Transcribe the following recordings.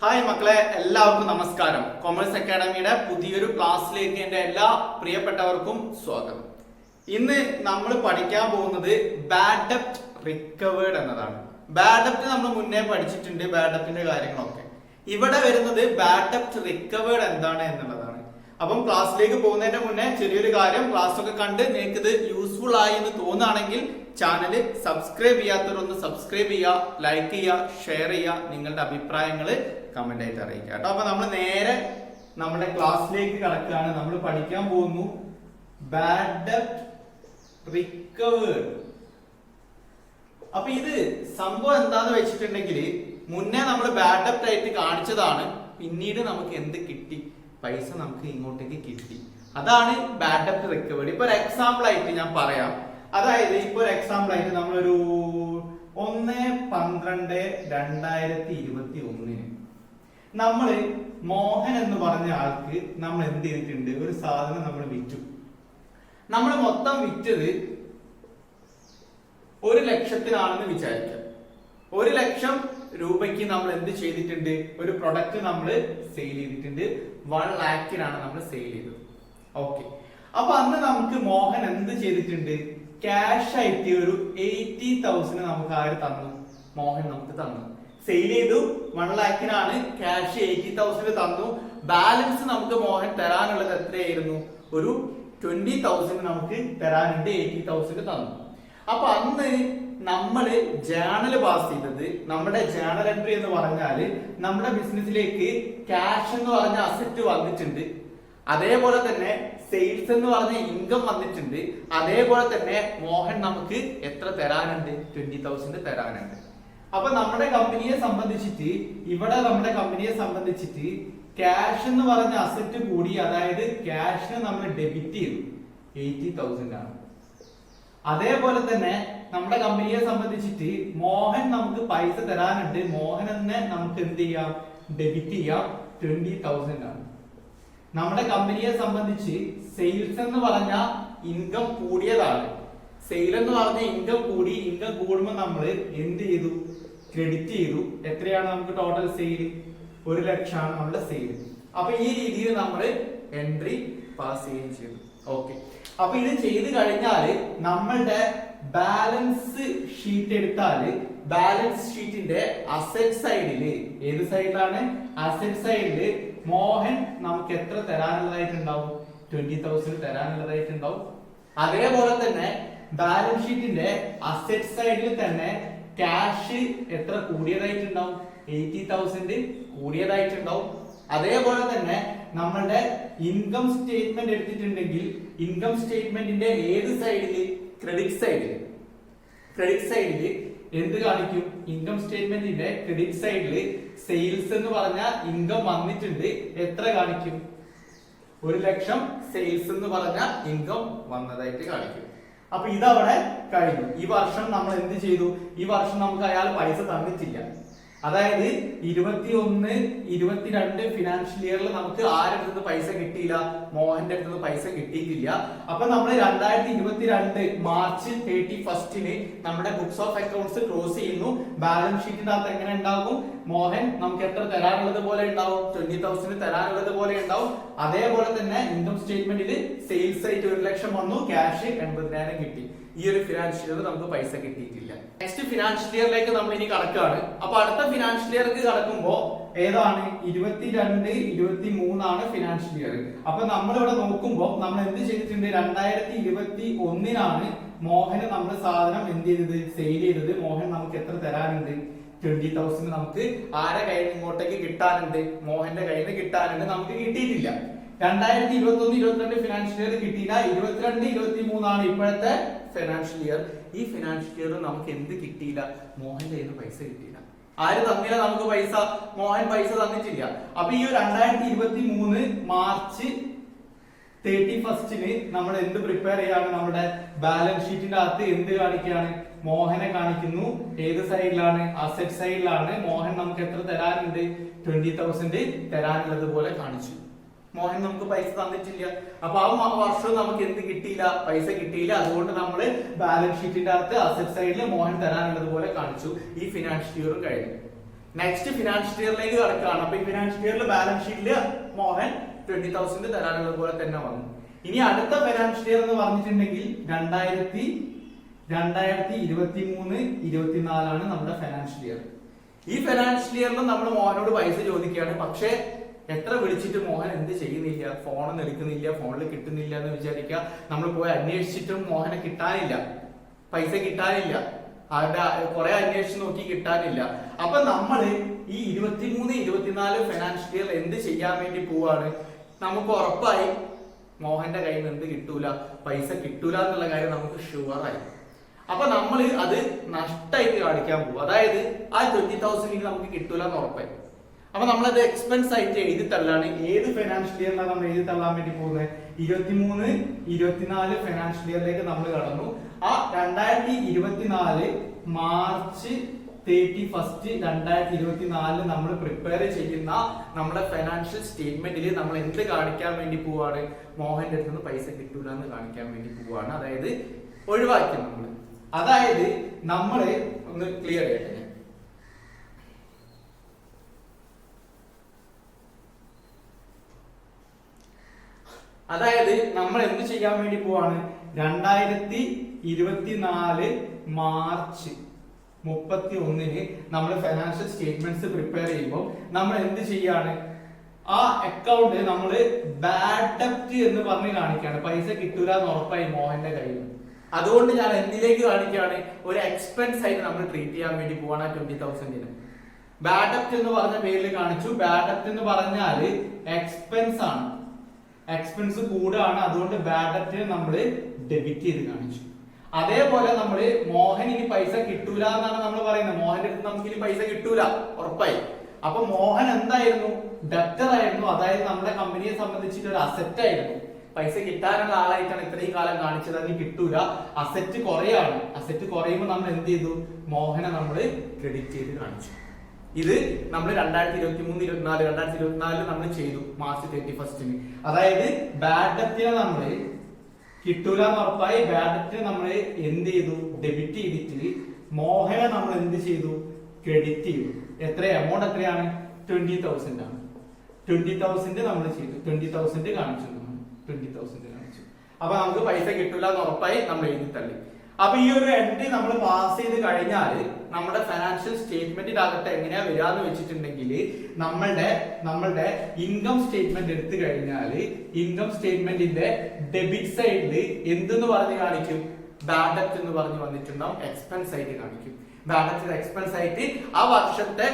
Hi മക്കളെ എല്ലാവർക്കും നമസ്കാരം. കൊമേഴ്സ് അക്കാഡമിയുടെ പുതിയൊരു ക്ലാസ്സിലേക്ക് എന്റെ എല്ലാ പ്രിയപ്പെട്ടവർക്കും സ്വാഗതം. ഇന്ന് നമ്മൾ പഠിക്കാൻ പോകുന്നത് ബാഡ് ഡെപ്റ്റ് റിക്കവേർഡ് എന്നതാണ്. ബാഡ് ഡെപ്റ്റ് നമ്മൾ മുന്നേ പഠിച്ചിട്ടുണ്ട് ബാഡ് ഡെപ്റ്റിന്റെ കാര്യങ്ങളൊക്കെ. ഇവിടെ വരുന്നത് ബാഡ് ഡെപ്റ്റ് റിക്കവേർഡ് എന്താണ് എന്നുള്ളതാണ്. അപ്പം ക്ലാസ്സിലേക്ക് പോകുന്നതിന്റെ മുന്നേ ചെറിയൊരു കാര്യം ക്ലാസ് ഒക്കെ കണ്ട് നിങ്ങൾക്ക് ഇത് യൂസ്ഫുൾ ആയി എന്ന് തോന്നുകയാണെങ്കിൽ ചാനൽ സബ്സ്ക്രൈബ് ചെയ്യാത്തവരൊന്ന് സബ്സ്ക്രൈബ് ചെയ്യുക ലൈക്ക് ചെയ്യുക ഷെയർ ചെയ്യുക നിങ്ങളുടെ അഭിപ്രായങ്ങൾ കമന്റ് ആയിട്ട് അറിയിക്കുക കേട്ടോ. അപ്പൊ നമ്മൾ നേരെ നമ്മുടെ ക്ലാസ്സിലേക്ക് കടക്കുകയാണ്. നമ്മൾ പഠിക്കാൻ പോകുന്നു. ബാഡ് ഡെപ്റ്റ് റിക്കവേർഡ് അപ്പൊ ഇത് സംഭവം എന്താന്ന് വെച്ചിട്ടുണ്ടെങ്കിൽ മുന്നേ നമ്മൾ ബാഡ് ഡെപ്റ്റ് ആയിട്ട് കാണിച്ചതാണ്. പിന്നീട് നമുക്ക് എന്ത് കിട്ടി? പൈസ നമുക്ക് ഇങ്ങോട്ടേക്ക് കിട്ടി. അതാണ് ബാഡ് ഡെപ്റ്റ് റിക്കവേർഡ് ഇപ്പൊ ഒരു എക്സാമ്പിൾ ആയിട്ട് ഞാൻ പറയാം. അതായത് ഇപ്പൊ ഒരു എക്സാമ്പിൾ ആയിട്ട് നമ്മളൊരു ഒന്ന് പന്ത്രണ്ട് രണ്ടായിരത്തി ഇരുപത്തി ഒന്നിന് നമ്മൾ മോഹൻ എന്ന് പറഞ്ഞ ആൾക്ക് നമ്മൾ എന്ത് ചെയ്തിട്ടുണ്ട്? ഒരു സാധനം നമ്മൾ വിറ്റു. നമ്മൾ മൊത്തം വിറ്റത് ഒരു ലക്ഷത്തിനാണെന്ന് വിചാരിക്കാം. ഒരു ലക്ഷം രൂപയ്ക്ക് നമ്മൾ എന്ത് ചെയ്തിട്ടുണ്ട്? ഒരു പ്രൊഡക്റ്റ് നമ്മൾ സെയിൽ ചെയ്തിട്ടുണ്ട്. വൺ ലാക്കിനാണ് നമ്മൾ സെയിൽ ചെയ്തത്. ഓക്കെ അപ്പൊ അന്ന് നമുക്ക് മോഹൻ എന്ത് ചെയ്തിട്ടുണ്ട്? ക്യാഷ് ആയിട്ട് ഒരു എയ്റ്റി തൗസൻഡ് നമുക്ക് ആര് തന്നു. മോഹൻ നമുക്ക് തന്നു. സെയിൽ ചെയ്തു. വൺ ലാക്കിനാണ് ക്യാഷ് എയ്റ്റി തൗസൻഡ് തന്നു. ബാലൻസ് നമുക്ക് മോഹൻ തരാനുള്ളത് എത്രയായിരുന്നു? ഒരു ട്വന്റി തൗസൻഡ് നമുക്ക് തരാനുണ്ട് എയ്റ്റി തൗസൻഡ് തന്നു. അപ്പൊ അന്ന് നമ്മൾ ജേണൽ പാസ് ചെയ്തത് നമ്മുടെ ജേണൽ എൻട്രി എന്ന് പറഞ്ഞാൽ നമ്മുടെ ബിസിനസ്സിലേക്ക് ക്യാഷ് എന്ന് പറഞ്ഞ അസറ്റ് വന്നിട്ടുണ്ട്. അതേപോലെ തന്നെ സെയിൽസ് എന്ന് പറഞ്ഞ ഇൻകം വന്നിട്ടുണ്ട്. അതേപോലെ തന്നെ മോഹൻ നമുക്ക് എത്ര തരാനുണ്ട്? Twenty thousand തരാനുണ്ട്. അപ്പൊ നമ്മുടെ കമ്പനിയെ സംബന്ധിച്ചിട്ട് ഇവിടെ നമ്മുടെ കമ്പനിയെ സംബന്ധിച്ചിട്ട് ക്യാഷ് എന്ന് പറഞ്ഞ അസറ്റ് കൂടി അതായത് ക്യാഷിന് നമ്മൾ ഡെബിറ്റ് ചെയ്തു. എയ്റ്റി തൗസൻഡ് ആണ്. അതേപോലെ തന്നെ നമ്മുടെ കമ്പനിയെ സംബന്ധിച്ചിട്ട് മോഹൻ നമുക്ക് പൈസ തരാനുണ്ട്. മോഹൻ തന്നെ നമുക്ക് എന്ത് ചെയ്യാം? ഡെബിറ്റ് ചെയ്യാം. ട്വന്റി തൗസൻഡ് ആണ്. നമ്മുടെ കമ്പനിയെ സംബന്ധിച്ച് സെയിൽസ് എന്ന് പറഞ്ഞ ഇൻകം കൂടിയതാണ്. സെയിൽ എന്ന് പറഞ്ഞ ഇൻകം കൂടി ഇൻകം കൂടുമ്പോൾ നമ്മൾ എന്ത് ചെയ്തു? ക്രെഡിറ്റ് ചെയ്തു. എത്രയാണ് നമുക്ക് ടോട്ടൽ സെയിൽ ഒരു ലക്ഷമാണ് നമ്മുടെ സെയിൽ അപ്പൊ ഈ രീതിയിൽ നമ്മൾ എൻട്രി പാസ് ചെയ്യുകയും ചെയ്തു. ഓക്കെ അപ്പൊ ഇത് ചെയ്ത് കഴിഞ്ഞാൽ നമ്മളുടെ ബാലൻസ് ഷീറ്റ് എടുത്താൽ ബാലൻസ് ഷീറ്റിന്റെ അസറ്റ് സൈഡിൽ ഏത് സൈഡിലാണ് അസറ്റ് സൈഡിൽ മോഹൻ നമുക്ക് എത്ര തരാനുള്ളതായിട്ടുണ്ടാവും? Twenty thousand തരാനുള്ളതായിട്ടുണ്ടാവും. അതേപോലെ തന്നെ ബാലൻസ് ഷീറ്റിന്റെ അസെറ്റ് സൈഡിൽ തന്നെ ക്യാഷ് എത്ര കൂടിയതായിട്ടുണ്ടാവും? Eighty thousand കൂടിയതായിട്ടുണ്ടാവും. അതേപോലെ തന്നെ നമ്മളുടെ ഇൻകം സ്റ്റേറ്റ്മെന്റ് എടുത്തിട്ടുണ്ടെങ്കിൽ ഇൻകം സ്റ്റേറ്റ്മെന്റിന്റെ ഏത് സൈഡിൽ ക്രെഡിറ്റ് സൈഡിൽ ക്രെഡിറ്റ് സൈഡിൽ എന്ത് കാണിക്കും? ഇൻകം സ്റ്റേറ്റ്മെന്റിന്റെ ക്രെഡിറ്റ് സൈഡിൽ സെയിൽസ് എന്ന് പറഞ്ഞ ഇൻകം വന്നിട്ടുണ്ട്. എത്ര കാണിക്കും? ഒരു ലക്ഷം സെയിൽസ് എന്ന് പറഞ്ഞ ഇൻകം വന്നതായിട്ട് കാണിക്കും. അപ്പൊ ഇതവിടെ കഴിഞ്ഞു. ഈ വർഷം നമ്മൾ എന്ത് ചെയ്തു? ഈ വർഷം നമുക്ക് അയാൾ പൈസ തന്നിട്ടില്ല. അതായത് ഇരുപത്തി ഒന്ന് ഇരുപത്തിരണ്ട് ഫിനാൻഷ്യൽ ഇയറിൽ നമുക്ക് ആരുടെ അടുത്ത് പൈസ കിട്ടിയില്ല? മോഹന്റെ അടുത്ത് പൈസ കിട്ടിയിട്ടില്ല. അപ്പൊ നമ്മൾ രണ്ടായിരത്തി ഇരുപത്തിരണ്ട് മാർച്ച് തേർട്ടി ഫസ്റ്റിന് നമ്മുടെ ബുക്സ് ഓഫ് അക്കൗണ്ട്സ് ക്ലോസ് ചെയ്യുന്നു. ബാലൻസ് ഷീറ്റിന്റെ അകത്ത് എങ്ങനെ ഉണ്ടാകും? മോഹൻ നമുക്ക് എത്ര തരാനുള്ളത് പോലെ ഉണ്ടാവും? ട്വന്റി തൗസൻഡ് തരാനുള്ളത് പോലെ ഉണ്ടാവും. അതേപോലെ തന്നെ ഇൻകം സ്റ്റേറ്റ്മെന്റിൽ സെയിൽസ് ആയിട്ട് ഒരു ലക്ഷം വന്നു. ക്യാഷ് എൺപതിനായിരം കിട്ടി. ഈ ഒരു ഫിനാൻഷ്യൽ ഇയർ നമുക്ക് പൈസ കിട്ടിയിട്ടില്ല. നെക്സ്റ്റ് ഫിനാൻഷ്യൽ ഇയറിലേക്ക് നമ്മൾ ഇനി കടക്കുകയാണ് അപ്പൊ അടുത്ത ഫിനാൻഷ്യൽ ഇയർക്ക് കടക്കുമ്പോൾ ഏതാണ്? ഇരുപത്തിരണ്ട് ഇരുപത്തി മൂന്നാണ് ഫിനാൻഷ്യൽ ഇയർ അപ്പൊ നമ്മൾ ഇവിടെ നോക്കുമ്പോൾ നമ്മൾ എന്ത് ചെയ്തിട്ടുണ്ട്? രണ്ടായിരത്തി ഇരുപത്തി ഒന്നിനാണ് മോഹന് നമ്മൾ സാധനം എന്ത് ചെയ്തത്? സെയിൽ ചെയ്തത്. മോഹൻ നമുക്ക് എത്ര തരാനുണ്ട്? ട്വന്റി തൗസൻഡ് നമുക്ക് ആരെ കയ്യിൽ ഇങ്ങോട്ടേക്ക് കിട്ടാനുണ്ട്? മോഹന്റെ കയ്യിൽ നിന്ന് കിട്ടാനുണ്ട്. നമുക്ക് കിട്ടിയിട്ടില്ല. രണ്ടായിരത്തി ഇരുപത്തി ഒന്ന് ഇരുപത്തിരണ്ട് ഫിനാൻഷ്യൽ ഇയർ കിട്ടിയില്ല. ഇരുപത്തിരണ്ട് ഇരുപത്തി മൂന്നാണ് ഇപ്പോഴത്തെ ഫിനാൻഷ്യൽ ഇയർ ഈ ഫിനാൻഷ്യൽ ഇയർ നമുക്ക് എന്ത് കിട്ടിയില്ല? മോഹന്റെ കയ്യിൽ പൈസ കിട്ടിയില്ല. ആര് തന്നില്ല നമുക്ക് പൈസ? മോഹൻ പൈസ തന്നിട്ടില്ല. അപ്പൊ ഈ രണ്ടായിരത്തി ഇരുപത്തി മൂന്ന് മാർച്ച് തേർട്ടി ഫസ്റ്റിന് നമ്മൾ എന്ത് പ്രിപ്പയർ ചെയ്യാണ്? നമ്മുടെ ബാലൻസ് ഷീറ്റിന്റെ അകത്ത് എന്ത് കാണിക്കുകയാണ്? മോഹനെ കാണിക്കുന്നു. ഏത് സൈഡിലാണ് അസെറ്റ് സൈഡിലാണ് മോഹൻ നമുക്ക് എത്ര തരാനുണ്ട്? ട്വന്റി തൗസൻഡ് തരാനുള്ളത് പോലെ കാണിച്ചു. മോഹൻ നമുക്ക് പൈസ തന്നിട്ടില്ല. അപ്പൊ ആ വർഷം നമുക്ക് എന്ത് കിട്ടിയില്ല? പൈസ കിട്ടിയില്ല. അതുകൊണ്ട് നമ്മൾ ബാലൻസ് ഷീറ്റിന്റെ അകത്ത് അസറ്റ് സൈഡിൽ മോഹൻ തരാനുള്ളത് പോലെ കാണിച്ചു. ഈ ഫിനാൻഷ്യൽ ഇയർ കഴിഞ്ഞു. നെക്സ്റ്റ് ഫിനാൻഷ്യൽ ഇയറിലേക്ക് കടക്കുകയാണ്. അപ്പൊ ഈ ഫിനാൻഷ്യൽ ഇയറിൽ ബാലൻസ് ഷീറ്റിൽ മോഹൻ ട്വന്റി തൗസൻഡ് തരാനുള്ളത് പോലെ തന്നെ വന്നു. ഇനി അടുത്ത ഫിനാൻഷ്യൽ ഇയർ എന്ന് പറഞ്ഞിട്ടുണ്ടെങ്കിൽ രണ്ടായിരത്തി രണ്ടായിരത്തി ഇരുപത്തി മൂന്ന് ഇരുപത്തിനാലാണ് നമ്മുടെ ഫിനാൻഷ്യൽ ഇയർ ഈ ഫിനാൻഷ്യൽ ഇയറിൽ നമ്മൾ മോഹനോട് പൈസ ചോദിക്കുകയാണ്. പക്ഷേ എത്ര വിളിച്ചിട്ട് മോഹൻ എന്ത് ചെയ്യുന്നില്ല? ഫോണൊന്നും എടുക്കുന്നില്ല ഫോണിൽ കിട്ടുന്നില്ല എന്ന് വിചാരിക്കുക. നമ്മൾ പോയി അന്വേഷിച്ചിട്ടും മോഹനെ കിട്ടാനില്ല. പൈസ കിട്ടാനില്ല. അവരുടെ കുറെ അന്വേഷിച്ച് നോക്കി കിട്ടാനില്ല. അപ്പൊ നമ്മൾ ഈ ഇരുപത്തിമൂന്ന് ഇരുപത്തിനാല് ഫിനാൻഷ്യൽ എന്ത് ചെയ്യാൻ വേണ്ടി പോവാണ്? നമുക്ക് ഉറപ്പായി മോഹന്റെ കയ്യിൽ നിന്ന് എന്ത് കിട്ടൂല? പൈസ കിട്ടൂല എന്നുള്ള കാര്യം നമുക്ക് ഷുവറായി അപ്പൊ നമ്മൾ അത് നഷ്ടമായിട്ട് കാണിക്കാൻ പോകും അതായത് ആ ട്വന്റി തൗസൻഡ് നമുക്ക് കിട്ടൂല എന്ന് ഉറപ്പായി. അപ്പൊ നമ്മളത് എക്സ്പെൻസ് ആയിട്ട് എഴുതി തള്ളാണ്. ഏത് ഫിനാൻഷ്യൽ ഇയറിലാണ് നമ്മൾ എഴുതി തള്ളാൻ വേണ്ടി പോകുന്നത് ഇരുപത്തിമൂന്ന് ഇരുപത്തിനാല് ഫിനാൻഷ്യൽ ഇയറിലേക്ക് നമ്മൾ കടന്നു. ആ രണ്ടായിരത്തി ഇരുപത്തിനാല് മാർച്ച് തേർട്ടി ഫസ്റ്റ് രണ്ടായിരത്തി ഇരുപത്തിനാലിൽ നമ്മൾ പ്രിപ്പയർ ചെയ്യുന്ന നമ്മുടെ ഫൈനാൻഷ്യൽ സ്റ്റേറ്റ്മെന്റിൽ നമ്മൾ എന്ത് കാണിക്കാൻ വേണ്ടി പോവാണ്? മോഹന്റെ അടുത്ത് നിന്ന് പൈസ കിട്ടൂല എന്ന് കാണിക്കാൻ വേണ്ടി പോവാണ്. അതായത് ഒഴിവാക്കി നമ്മൾ അതായത് നമ്മൾ ഒന്ന് ക്ലിയർ ചെയ്യട്ടെ ഞാൻ. അതായത് നമ്മൾ എന്ത് ചെയ്യാൻ വേണ്ടി പോവാണ്? രണ്ടായിരത്തി ഇരുപത്തിനാല് മാർച്ച് മുപ്പത്തി ഒന്നിന് നമ്മൾ ഫിനാൻഷ്യൽ സ്റ്റേറ്റ്മെന്റ്സ് പ്രിപ്പയർ ചെയ്യുമ്പോൾ നമ്മൾ എന്ത് ചെയ്യാണ്? ആ അക്കൗണ്ട് നമ്മൾ ബാഡ് ഡെപ്റ്റ് എന്ന് പറഞ്ഞ് കാണിക്കുകയാണ്. പൈസ കിട്ടൂല എന്ന് ഉറപ്പായി മോഹന്റെ കയ്യിൽ. അതുകൊണ്ട് ഞാൻ എന്തിലേക്ക് കാണിക്കുകയാണ്? ഒരു എക്സ്പെൻസ് ആയിട്ട് നമ്മൾ ട്രീറ്റ് ചെയ്യാൻ വേണ്ടി പോവാണ് ട്വന്റി തൗസൻഡിന് ബാഡ് ഡെപ്റ്റ് എന്ന് പറഞ്ഞ പേരിൽ കാണിച്ചു. ബാഡ് ഡെപ്റ്റ് എന്ന് പറഞ്ഞാൽ എക്സ്പെൻസ് ആണ്. എക്സ്പെൻസ് കൂടാണ് അതുകൊണ്ട് ബാഡ് ഡെറ്റ് നമ്മൾ ഡെബിറ്റ് ചെയ്ത് കാണിച്ചു. അതേപോലെ നമ്മൾ മോഹൻ ഇനി പൈസ കിട്ടൂല എന്നാണ് നമ്മൾ പറയുന്നത്. മോഹന്റെ അടുത്ത് നമുക്ക് ഇനി പൈസ കിട്ടൂല. ഉറപ്പായി. അപ്പൊ മോഹൻ എന്തായിരുന്നു? ഡെപ്റ്റർ ആയിരുന്നു. അതായത് നമ്മുടെ കമ്പനിയെ സംബന്ധിച്ചിട്ട് ഒരു അസറ്റ് ആയിരുന്നു. പൈസ കിട്ടാനുള്ള ആളായിട്ടാണ് ഇത്രയും കാലം കാണിച്ചത്. അതിന് കിട്ടൂല. അസെറ്റ് കുറയാണ്. അസെറ്റ് കുറയുമ്പോൾ നമ്മൾ എന്ത് ചെയ്തു? മോഹനെ നമ്മൾ ക്രെഡിറ്റ് ചെയ്ത് കാണിച്ചു. ഇത് നമ്മൾ രണ്ടായിരത്തി ഇരുപത്തി മൂന്ന് ഇരുപത്തിനാല് രണ്ടായിരത്തി ഇരുപത്തിനാലിൽ നമ്മൾ ചെയ്തു മാർച്ച് തേർട്ടി ഫസ്റ്റിന് അതായത് ബാഡ് ഡെപ്റ്റിനെ നമ്മൾ കിട്ടൂല എന്ന് ഉറപ്പായി ബാഡ് ഡെപ്റ്റിനെ നമ്മൾ എന്ത് ചെയ്തു? ഡെബിറ്റ് ചെയ്തിട്ട് മോഹനെ നമ്മൾ എന്ത് ചെയ്തു? ക്രെഡിറ്റ് ചെയ്തു. എത്ര എമൗണ്ട് എത്രയാണ്? ട്വന്റി തൗസൻഡ് ആണ്. ട്വന്റി തൗസൻഡ് നമ്മൾ ചെയ്തു. ട്വന്റി തൗസൻഡ് കാണിച്ചു. ട്വന്റി തൗസൻഡ് കാണിച്ചു. അപ്പൊ നമുക്ക് പൈസ കിട്ടൂല എന്ന് ഉറപ്പായി നമ്മൾ എഴുതി തള്ളി. അപ്പൊ ഈ ഒരു എൻട്രി നമ്മൾ പാസ് ചെയ്ത് കഴിഞ്ഞാൽ നമ്മുടെ ഫിനാൻഷ്യൽ സ്റ്റേറ്റ്മെന്റിനകത്ത് എങ്ങനെയാ വരാന്ന് വെച്ചിട്ടുണ്ടെങ്കിൽ നമ്മളുടെ നമ്മളുടെ ഇൻകം സ്റ്റേറ്റ്മെന്റ് എടുത്തു കഴിഞ്ഞാൽ ഇൻകം സ്റ്റേറ്റ്മെന്റിന്റെ ഡെബിറ്റ് സൈഡിൽ എന്തെന്ന് പറഞ്ഞ് കാണിക്കും? ബാഡ് ഡെപ്റ്റ് എന്ന് പറഞ്ഞ് വന്നിട്ടുണ്ടാവും. എക്സ്പെൻസ് ആയിട്ട് കാണിക്കും. ബാഡ് ഡെപ്റ്റ് എക്സ്പെൻസ് ആയിട്ട് ആ വർഷത്തെ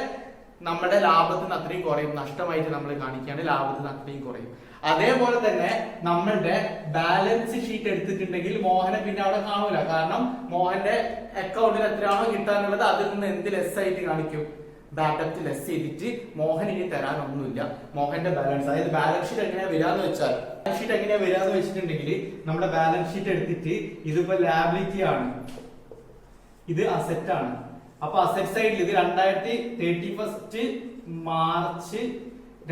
നമ്മുടെ ലാഭത്തിന് അത്രയും കുറയും. നഷ്ടമായിട്ട് നമ്മൾ കാണിക്കുകയാണ്. ലാഭത്തിന് അത്രയും കുറയും. അതേപോലെ തന്നെ നമ്മളുടെ ബാലൻസ് ഷീറ്റ് എടുത്തിട്ടുണ്ടെങ്കിൽ മോഹനെ പിന്നെ അവിടെ കാണൂല. കാരണം മോഹന്റെ അക്കൗണ്ടിൽ എത്രയാണോ കിട്ടാനുള്ളത് അതിൽ നിന്ന് എന്ത് ലെസ് ആയിട്ട് കാണിക്കും? ബാക്കപ്പ് ലെസ് ചെയ്തിട്ട് മോഹൻ ഇനി തരാനൊന്നുമില്ല. മോഹന്റെ ബാലൻസ് അതായത് ബാലൻസ് ഷീറ്റ് എങ്ങനെയാ വരാന്ന് വെച്ചാൽ ബാലൻസ് ഷീറ്റ് എങ്ങനെയാ വരാന്ന് വെച്ചിട്ടുണ്ടെങ്കിൽ നമ്മുടെ ബാലൻസ് ഷീറ്റ് എടുത്തിട്ട് ഇതിപ്പോ ലാബിലിറ്റി ആണ്. ഇത് അസെറ്റ് ആണ്. അപ്പൊ അസെറ്റ് സൈഡിൽ ഇത് രണ്ടായിരത്തി തേർട്ടി ഫസ്റ്റ് മാർച്ച്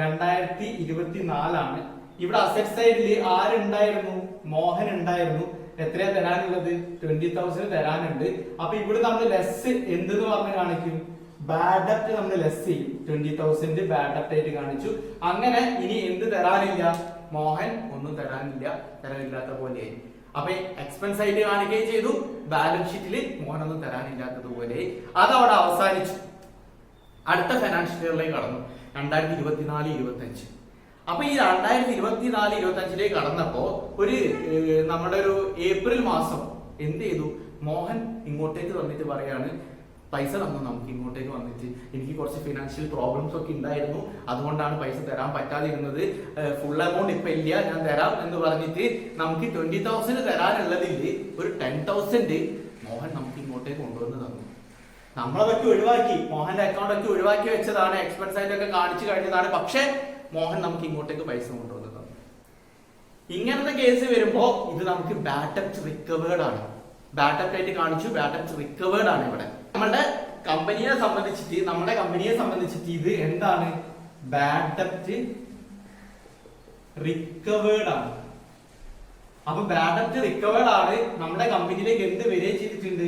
രണ്ടായിരത്തി ഇരുപത്തിനാലാണ് ഇവിടെ അസറ്റ് സൈഡിൽ ആരുണ്ടായിരുന്നു? മോഹൻ ഉണ്ടായിരുന്നു. എത്രയാ തരാനുള്ളത്? Twenty thousand തരാനുണ്ട്. അപ്പൊ ഇവിടെ നമ്മൾ ലെസ് എന്തെന്ന് പറഞ്ഞ് കാണിക്കും? ബാഡ് ഡെപ്റ്റ് നമ്മൾ ലെസ് ചെയ്യും. ട്വന്റി തൗസൻഡ് ബാഡ് ഡെപ്റ്റ് ആയിട്ട് കാണിച്ചു. അങ്ങനെ ഇനി എന്ത് തരാനില്ല? മോഹൻ ഒന്നും തരാനില്ല. തരാനില്ലാത്ത പോലെയായി അപ്പൊ എക്സ്പെൻസ് ആയിട്ട് കാണിക്കുകയും ചെയ്തു. ബാലൻസ് ഷീറ്റിൽ മോഹൻ മോഹനൊന്നും തരാനില്ലാത്തതുപോലെ അതവിടെ അവസാനിച്ചു. അടുത്ത ഫിനാൻഷ്യൽ ഇയറിലേക്ക് കടന്നു. രണ്ടായിരത്തി ഇരുപത്തിനാല് ഇരുപത്തി അഞ്ച് അപ്പൊ ഈ രണ്ടായിരത്തി ഇരുപത്തിനാല് ഇരുപത്തി അഞ്ചിലേക്ക് കടന്നപ്പോ ഒരു നമ്മുടെ ഒരു ഏപ്രിൽ മാസം എന്ത് ചെയ്തു? മോഹൻ ഇങ്ങോട്ടേക്ക് വന്നിട്ട് പറയാണ് പൈസ തന്നു നമുക്ക് ഇങ്ങോട്ടേക്ക് വന്നിട്ട്. എനിക്ക് കുറച്ച് ഫിനാൻഷ്യൽ പ്രോബ്ലംസ് ഒക്കെ ഉണ്ടായിരുന്നു അതുകൊണ്ടാണ് പൈസ തരാൻ പറ്റാതിരുന്നത്. ഫുൾ എമൗണ്ട് ഇപ്പൊ ഇല്ല. ഞാൻ തരാം എന്ന് പറഞ്ഞിട്ട് നമുക്ക് ട്വന്റി തൗസൻഡ് തരാനുള്ളതിൽ ഒരു ടെൻ തൗസൻഡ് മോഹൻ നമുക്ക് ഇങ്ങോട്ടേക്ക് കൊണ്ടുവന്ന് തന്നു. നമ്മളതൊക്കെ ഒഴിവാക്കി. മോഹന്റെ അക്കൗണ്ട് ഒക്കെ ഒഴിവാക്കി വെച്ചതാണ്. എക്സ്പെൻസ് ആയിട്ടൊക്കെ കാണിച്ചു കഴിഞ്ഞതാണ്. പക്ഷെ മോഹൻ നമുക്ക് ഇങ്ങോട്ടേക്ക് പൈസ കൊണ്ടുവന്നത്. ഇങ്ങനത്തെ കേസ് വരുമ്പോൾ ഇത് നമുക്ക് ബാറ്റപ്സ് റിക്കവേർഡ് ആണ്. ബാറ്റപ്പ് ആയിട്ട് കാണിച്ചു ബാറ്റപ്സ് റിക്കവേർഡ് ആണ് ഇവിടെ. നമ്മുടെ കമ്പനിയെ സംബന്ധിച്ചിട്ട് നമ്മുടെ കമ്പനിയെ സംബന്ധിച്ചിട്ട് ഇത് എന്താണ്? ബാറ്റപ്റ്റ് റിക്കവേർഡ് ആണ്. അപ്പൊ ബാഡപ്റ്റ് റിക്കവേർഡ് ആണ് നമ്മുടെ കമ്പനിയിലേക്ക് എന്ത് വരികയും ചെയ്തിട്ടുണ്ട്?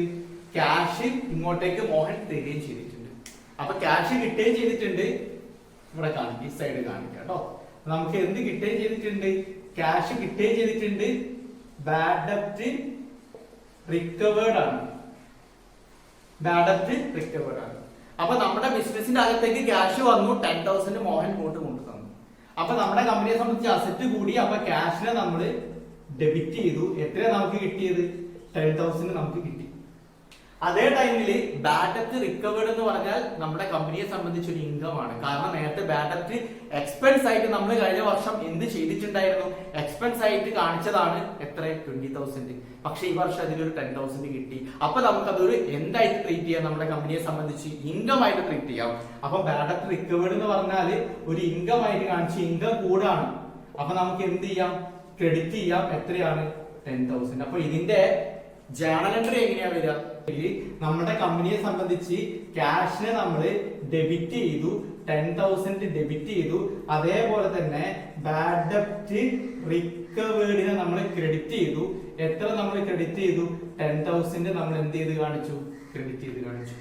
ക്യാഷ് ഇങ്ങോട്ടേക്ക് മോഹൻ തരികയും ചെയ്തിട്ടുണ്ട്. അപ്പൊ ക്യാഷ് കിട്ടുകയും ചെയ്തിട്ടുണ്ട്. ഇവിടെ കാണിക്കും ഈ സൈഡ് കാണിക്കാം കേട്ടോ. നമുക്ക് എന്ത് കിട്ടുകയും ചെയ്തിട്ടുണ്ട്? ക്യാഷ് കിട്ടുകയും ചെയ്തിട്ടുണ്ട്. ബാഡ് ഡെപ്റ്റ് റിക്കവേർഡ് ആണ്. ബാഡ് ഡെപ്റ്റ് റിക്കവേർഡ് ആണ്. അപ്പൊ നമ്മുടെ ബിസിനസിന്റെ അകത്തേക്ക് ക്യാഷ് വന്നു ടെൻ തൗസൻഡ് മോഹൻ പോട്ട് കൊണ്ടു തന്നു അപ്പൊ നമ്മുടെ കമ്പനിയെ സംബന്ധിച്ച് അസറ്റ് കൂടി അപ്പൊ ക്യാഷിനെ നമ്മൾ ഡെബിറ്റ് ചെയ്തു. എത്രയാണ് നമുക്ക് കിട്ടിയത്? ടെൻ തൗസൻഡ് നമുക്ക് കിട്ടി. അതേ ടൈമിൽ ബാഡ് ഡെപ്റ്റ് റിക്കവേർഡ് എന്ന് പറഞ്ഞാൽ നമ്മുടെ കമ്പനിയെ സംബന്ധിച്ച് ഒരു ഇൻകം ആണ്. കാരണം നേരത്തെ ബാഡ് എക്സ്പെൻസ് ആയിട്ട് നമ്മൾ കഴിഞ്ഞ വർഷം എന്ത് ചെയ്തിട്ടുണ്ടായിരുന്നു? എക്സ്പെൻസ് ആയിട്ട് കാണിച്ചതാണ് എത്ര? ട്വന്റി തൗസൻഡ് പക്ഷെ ഈ വർഷം അതിലൊരു ടെൻ തൗസൻഡ് കിട്ടി. അപ്പൊ നമുക്ക് അതൊരു എന്തായിട്ട് ട്രീറ്റ് ചെയ്യാം? നമ്മുടെ കമ്പനിയെ സംബന്ധിച്ച് ഇൻകം ആയിട്ട് ട്രീറ്റ് ചെയ്യാം. അപ്പൊ ബാഡ് ഡെപ്റ്റ് റിക്കവേർഡ് എന്ന് പറഞ്ഞാൽ ഒരു ഇൻകം ആയിട്ട് കാണിച്ച് ഇൻകം കൂടാണ്. അപ്പൊ നമുക്ക് എന്ത് ചെയ്യാം? ക്രെഡിറ്റ് ചെയ്യാം. എത്രയാണ്? ടെൻ തൗസൻഡ് അപ്പൊ ഇതിന്റെ ജേണൽ എൻട്രി എങ്ങനെയാണ് വരിക? നമ്മുടെ കമ്പനിയെ സംബന്ധിച്ച് ക്യാഷിനെ നമ്മൾ ഡെബിറ്റ് ചെയ്തു ടെൻ തൗസൻഡ് ഡെബിറ്റ് ചെയ്തു. അതേപോലെ തന്നെ ബാഡ് ഡെപ്റ്റ് റിക്കവേർഡിനെ നമ്മൾ ക്രെഡിറ്റ് ചെയ്തു. എത്ര നമ്മൾ ക്രെഡിറ്റ് ചെയ്തു? ടെൻ തൗസൻഡ് നമ്മൾ എന്ത് ചെയ്ത് കാണിച്ചു? ക്രെഡിറ്റ് ചെയ്ത് കാണിച്ചു.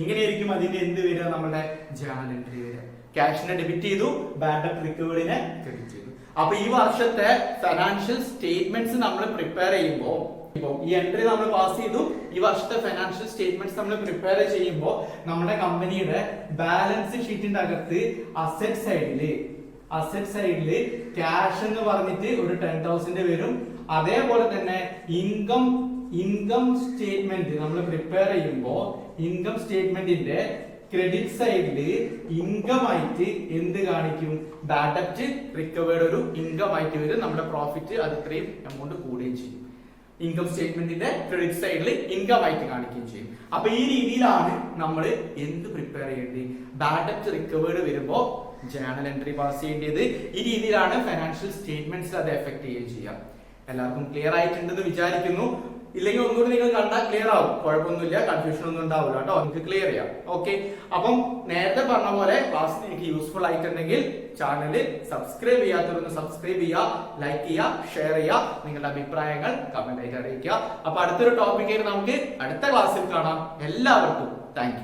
ഇങ്ങനെയായിരിക്കും അതിന്റെ എന്ത് വരിക? നമ്മുടെ ജേണൽ എൻട്രി വരിക. ക്യാഷിനെ ഡെബിറ്റ് ചെയ്തു ബാഡ് ഡെപ്റ്റ് റിക്കവേർഡിനെ ക്രെഡിറ്റ് ചെയ്തു. അപ്പൊ ഈ വർഷത്തെ ഫൈനാൻഷ്യൽ സ്റ്റേറ്റ്മെന്റ്സ് നമ്മൾ പ്രിപ്പയർ ചെയ്യുമ്പോൾ ഇപ്പോ ഈ എൻട്രി നമ്മൾ പാസ് ചെയ്തു. ഈ വർഷത്തെ ഫൈനാൻഷ്യൽ സ്റ്റേറ്റ്മെന്റ്സ് നമ്മൾ പ്രിപ്പയർ ചെയ്യുമ്പോൾ നമ്മുടെ കമ്പനിയുടെ ബാലൻസ് ഷീറ്റിന്റെ അകത്ത് അസെറ്റ് സൈഡിൽ അസെറ്റ് സൈഡിൽ ക്യാഷ് എന്ന് പറഞ്ഞിട്ട് ഒരു ടെൻ തൗസൻഡ് വരും. അതേപോലെ തന്നെ ഇൻകം ഇൻകം സ്റ്റേറ്റ്മെന്റ് നമ്മൾ പ്രിപ്പയർ ചെയ്യുമ്പോൾ ഇൻകം സ്റ്റേറ്റ്മെന്റിന്റെ ക്രെഡിറ്റ് സൈഡിൽ ഇൻകം ആയിട്ട് എന്ത് കാണിക്കും? ബാഡ് റിക്കവേർഡ് ഒരു ഇൻകം ആയിട്ട് വരും. നമ്മുടെ പ്രോഫിറ്റ് അത് ഇത്രയും എമൗണ്ട് കൂടുകയും ചെയ്യും. ഇൻകം സ്റ്റേറ്റ്മെന്റിന്റെ ക്രെഡിറ്റ് സൈഡിൽ ഇൻകം ആയിട്ട് കാണിക്കുകയും ചെയ്യും. അപ്പൊ ഈ രീതിയിലാണ് നമ്മൾ എന്ത് പ്രിപ്പയർ ചെയ്യേണ്ടത്? ബാഡ് ഡെപ്റ്റ് റിക്കവേർഡ് വരുമ്പോ ജേണൽ എൻട്രി പാസ് ചെയ്യേണ്ടത്. ഈ രീതിയിലാണ് ഫൈനാൻഷ്യൽ സ്റ്റേറ്റ്മെന്റ്സിൽ അത് എഫക്ട് ചെയ്യുകയും ചെയ്യാം എല്ലാവർക്കും ക്ലിയർ ആയിട്ടുണ്ടെന്ന് വിചാരിക്കുന്നു. ഇല്ലെങ്കിൽ ഒന്നുകൂടി നിങ്ങൾ കണ്ടാൽ ക്ലിയർ ആവും. കുഴപ്പമൊന്നുമില്ല കൺഫ്യൂഷൻ ഒന്നും ഉണ്ടാവില്ല കേട്ടോ. നിങ്ങൾക്ക് ക്ലിയർ ചെയ്യാം. ഓക്കെ അപ്പം നേരത്തെ പറഞ്ഞ പോലെ ക്ലാസ് നിങ്ങൾക്ക് യൂസ്ഫുൾ ആയിട്ടുണ്ടെങ്കിൽ ചാനൽ സബ്സ്ക്രൈബ് ചെയ്യാത്തവരൊന്ന് സബ്സ്ക്രൈബ് ചെയ്യുക ലൈക്ക് ചെയ്യുക ഷെയർ ചെയ്യുക നിങ്ങളുടെ അഭിപ്രായങ്ങൾ കമന്റ് ആയിട്ട് അറിയിക്കുക. അപ്പൊ അടുത്തൊരു ടോപ്പിക്കായിട്ട് നമുക്ക് അടുത്ത ക്ലാസ്സിൽ കാണാം. എല്ലാവർക്കും താങ്ക്